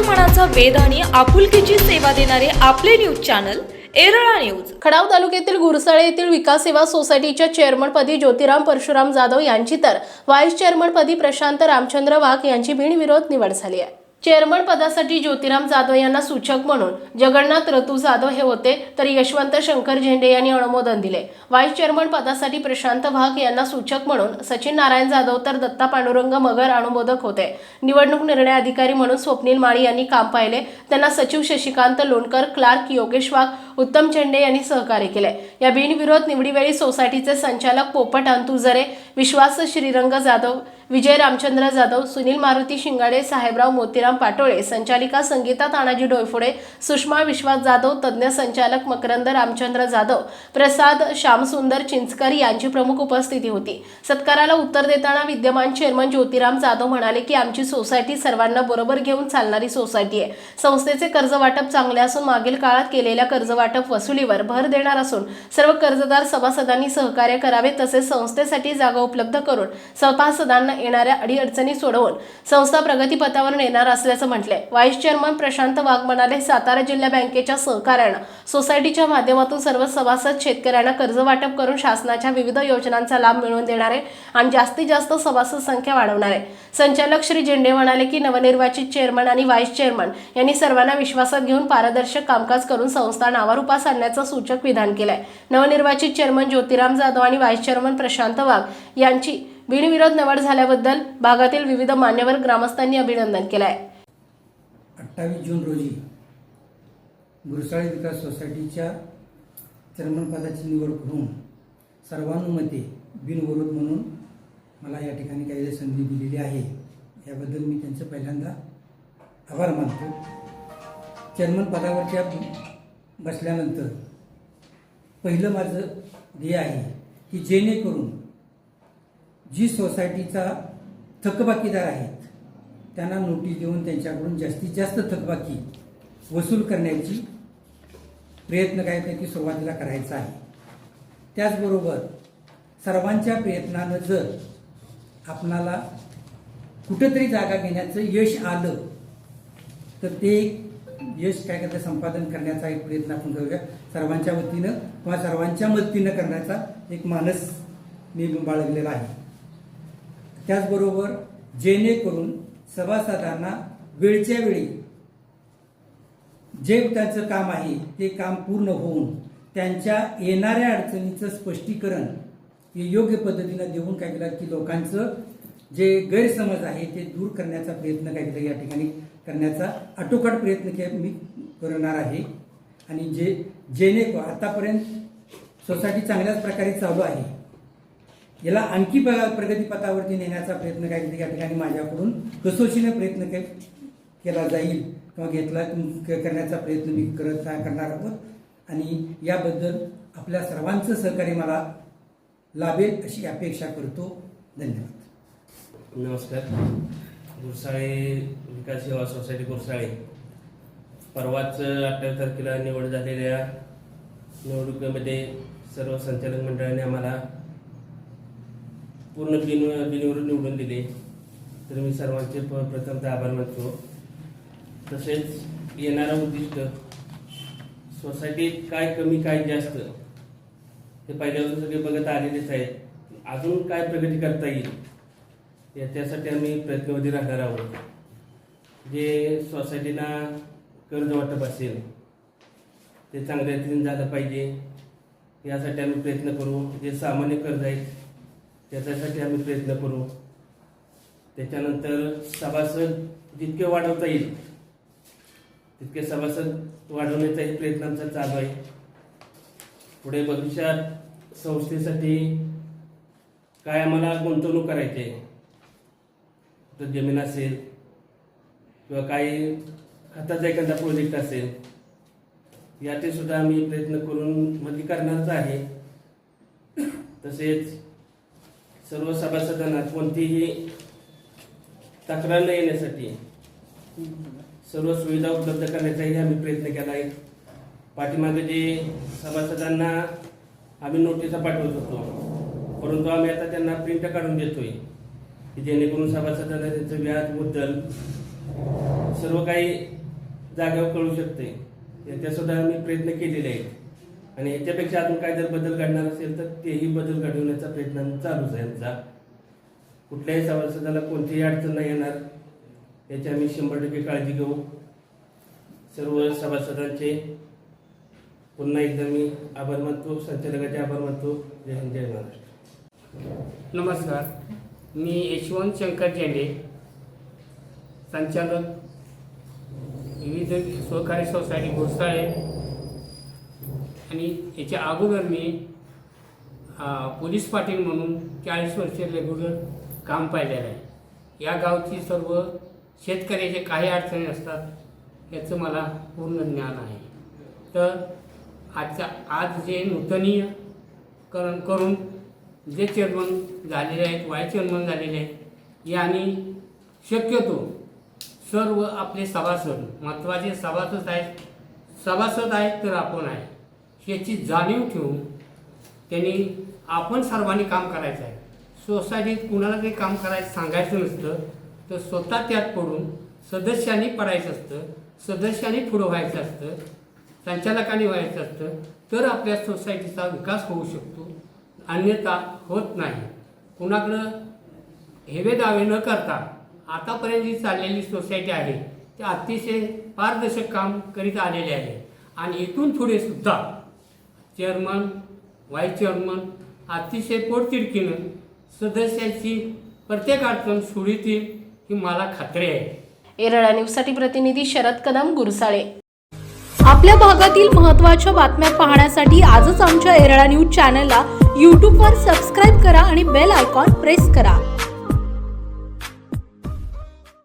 मनाचा वेद आणि आपुलकीची सेवा देणारे आपले news channel Erala news. Khadav तालुक्यातील गुरसाळे येथील विकास सेवा सोसायटीच्या चेअरमनपदी ज्योतिराम परशुराम जाधव यांची तर व्हाईस चेअरमनपदी प्रशांत रामचंद्र वाघ यांची बिनविरोध निवड झाली आहे. चेअरमन पदासाठी ज्योतिराम जाधव यांना सूचक म्हणून जगन्नाथ रतू जाधव हे होते तर यशवंत शंकर झेंडे यांनी अनुमोदन दिले. व्हाईस चेअरमन पदासाठी प्रशांत वाघ यांना सूचक म्हणून सचिन नारायण जाधव तर दत्ता पांडुरंग मगर अनुमोदक होते. निवडणूक निर्णय अधिकारी म्हणून स्वप्नील माळी यांनी काम पाहिले. त्यांना सचिव शशिकांत लोणकर क्लार्क योगेश वाघ उत्तम झेंडे यांनी सहकार्य केले. या बिनविरोध निवडीवेळी सोसायटीचे संचालक पोपट अंतुजरे विश्वास श्रीरंग जाधव विजय रामचंद्र जाधव सुनील मारुती शिंगाडे साहेबराव मोतीराम पाटोळे संचालिका संगीता तानाजी डोयफोडे सुषमा विश्वास जाधव तज्ज्ञ संचालक मकरंद रामचंद्र जाधव प्रसाद श्यामसुंदर चिंचकर यांची प्रमुख उपस्थिती होती. सत्काराला उत्तर देताना विद्यमान चेअरमन ज्योतिराम जाधव म्हणाले की आमची सोसायटी सर्वांना बरोबर घेऊन चालणारी सोसायटी आहे. संस्थेचे कर्ज वाटप चांगले असून मागील काळात केलेल्या कर्ज वाटप वसुलीवर भर देणार असून सर्व कर्जदार सभासदांनी सहकार्य करावे तसेच संस्थेसाठी जागा उपलब्ध करून सभासदांना येणाऱ्या अडीअडचणी सोडवून संस्था प्रगतीपथावर नेणार असल्याचं म्हटलंय. व्हाईस चेअरमन प्रशांत वाघ म्हणाले सातारा जिल्हा बँकेच्या सहकार्यानं सोसायटीच्या माध्यमातून सर्व सभासद शेतकऱ्यांना कर्ज वाटप करून शासनाच्या विविध योजनांचा लाभ मिळवून देणार आहे आणि जास्तीत जास्त सभासद संख्या वाढवणार. आहे संचालक श्री झेंडे म्हणाले की नवनिर्वाचित चेअरमन आणि व्हाईस चेअरमन यांनी सर्वांना विश्वासात घेऊन पारदर्शक कामकाज करून संस्था नावारूपास आणण्याचं सूचक विधान केलंय. नवनिर्वाचित चेअरमन ज्योतिराम जाधव आणि व्हाईस चेअरमन प्रशांत वाघ यांची बिनविरोध निवड झाल्याबद्दल भागातील विविध मान्यवर ग्रामस्थांनी अभिनंदन केलं आहे अठ्ठावीस जून रोजी गुरुसाळी विकास सोसायटीच्या चेअरमनपदाची निवड करून सर्वानुमते बिनविरोध म्हणून मला या ठिकाणी काही संधी दिलेली आहे. याबद्दल मी त्यांचं पहिल्यांदा आभार मानतो. चेअरमन पदावरच्या बसल्यानंतर पहिलं माझं ध्येय आहे की जेणेकरून जी सोसायटीचा थकबाकीदार आहेत त्यांना नोटीस देऊन त्यांच्याकडून जास्तीत जास्त थकबाकी वसूल करण्याची प्रयत्न काय ते सुरुवातीला करायचा आहे. त्याचबरोबर सर्वांच्या प्रयत्नानं जर आपणाला कुठंतरी जागा घेण्याचं यश आलं तर ते यश काय करतं संपादन करण्याचा एक प्रयत्न आपण करूया. सर्वांच्या वतीनं किंवा सर्वांच्या मदतीनं करण्याचा एक मानस मी बाळगलेला आहे. त्याचबरोबर जेणेकरून सभासदांना वेळच्या वेळी जे त्यांचं काम आहे ते काम पूर्ण होऊन त्यांच्या येणाऱ्या अडचणीचं स्पष्टीकरण हे योग्य पद्धतीनं देऊन काय केलं की लोकांचं जे गैरसमज आहे ते दूर करण्याचा प्रयत्न काय केला या ठिकाणी करण्याचा आटोकाट प्रयत्न के मी करणार आहे. आणि जे जेणेकरून आतापर्यंत सोसायटी चांगल्याच प्रकारे चालू आहे. याला आणखी प- प्रगतीपथावरती नेण्याचा प्रयत्न काय या ठिकाणी माझ्याकडून कसोशीने प्रयत्न के केला जाईल किंवा घेतला करण्याचा प्रयत्न मी करत करणार आहोत. आणि याबद्दल आपल्या सर्वांचं सहकार्य मला लाभेल अशी अपेक्षा करतो. धन्यवाद. नमस्कार. गुरसाळे विकास सेवा सोसायटी गुरसाळे. परवाच अठरा तारखेला निवड झालेल्या निवडणुकीमध्ये सर्व संचालक मंडळाने आम्हाला पूर्ण बिन बिनवरून निवडून दिले. तर मी सर्वांचे प- प्रथमतः आभार मानतो. तसेच येणारं उद्दिष्ट सोसायटीत काय कमी काय जास्त हे पहिल्यापासून सगळे बघत आलेलेच आहेत. अजून काय प्रगती करता येईल याच्यासाठी आम्ही प्रयत्नवधी राहणार आहोत. जे सोसायटीला कर्ज वाटप असेल ते चांगल्या रीतीने झालं पाहिजे. यासाठी आम्ही प्रयत्न करू. जे सामान्य कर्ज आहेत त्याच्यासाठी आम्ही प्रयत्न करू. त्याच्यानंतर सभासद जितके वाढवता येईल तितके सभासद वाढवण्याचाही प्रयत्न आमचा चालू आहे. पुढे भविष्यात संस्थेसाठी काय आम्हाला गुंतवणूक करायची आहे तर जमीन असेल किंवा काही खताचा एखादा प्रोजेक्ट असेल याचे सुद्धा आम्ही प्रयत्न करून म्हणजे करणारच आहे. तसेच सर्व सभासदांना कोणतीही तक्रार न येण्यासाठी सर्व सुविधा उपलब्ध करण्याचाही आम्ही प्रयत्न केला आहे. पाठीमागे जे सभासदांना आम्ही नोटिसा पाठवत होतो परंतु आम्ही आता त्यांना प्रिंट काढून देतोय की जेणेकरून सभासदांना त्यांचं व्याज मुद्दल सर्व काही जागेवर कळू शकते. याच्यासुद्धा आम्ही प्रयत्न केलेले आहेत. आणि याच्यापेक्षा अजून काय जर बदल घडणार असेल तर तेही बदल घडवण्याचा प्रयत्न चालू चालूच आहे कुठल्याही सभासदाला कोणतीही अडचण नाही येणार. याची आम्ही शंभर टक्के काळजी घेऊ. सर्व सभासदांचे पुन्हा एकदा मी आभार मानतो. संचालकाचे आभार मानतो. जय हिंद जय महाराष्ट्र. नमस्कार. मी यशवंत शंकर जेंडे संचालक विविध सहकारी सोसायटी घोसाळे आणि याच्या अगोदर मी पोलीस पाटील म्हणून चाळीस वर्ष रेग्युलर काम पाहिलेलं आहे. या गावची सर्व शेतकऱ्याचे काही अडचणी असतात याचं मला पूर्ण ज्ञान आहे. तर आजचा आज जे नूतनीकरण करून जे चेअरमन झालेले आहेत व्हाईस चेअरमन झालेले आहेत याने शक्यतो सर्व आपले सभासद महत्त्वाचे सभासद आहेत सभासद आहेत तर आपण आहे याची जाणीव ठेवून त्यांनी आपण सर्वांनी काम करायचं आहे. सोसायटीत कुणाला काही काम करायचं सांगायचं नसतं तर स्वतः त्यात पडून सदस्यांनी पडायचं असतं सदस्यांनी पुढं व्हायचं असतं संचालकांनी व्हायचं असतं तर आपल्या सोसायटीचा विकास होऊ शकतो. अन्यथा होत नाही. कुणाकडं हेवे दावे न करता आतापर्यंत जी चाललेली सोसायटी आहे ते अतिशय पारदर्शक काम करीत आलेले आहे. आणि इथून पुढे सुद्धा चेअरमन व्हाईस चेअरमन अतिशय पोटतिडकीनं सदस्याची प्रत्येक अडचण सोडितील ही मला खात्री आहे. एरळा न्यूजसाठी प्रतिनिधी शरद कदम गुरसाळे. आपल्या भागातील महत्त्वाच्या बातम्या पाहण्यासाठी आजच आमच्या एरळा न्यूज चॅनलला यूट्यूबवर सबस्क्राईब करा आणि बेल आयकॉन प्रेस करा.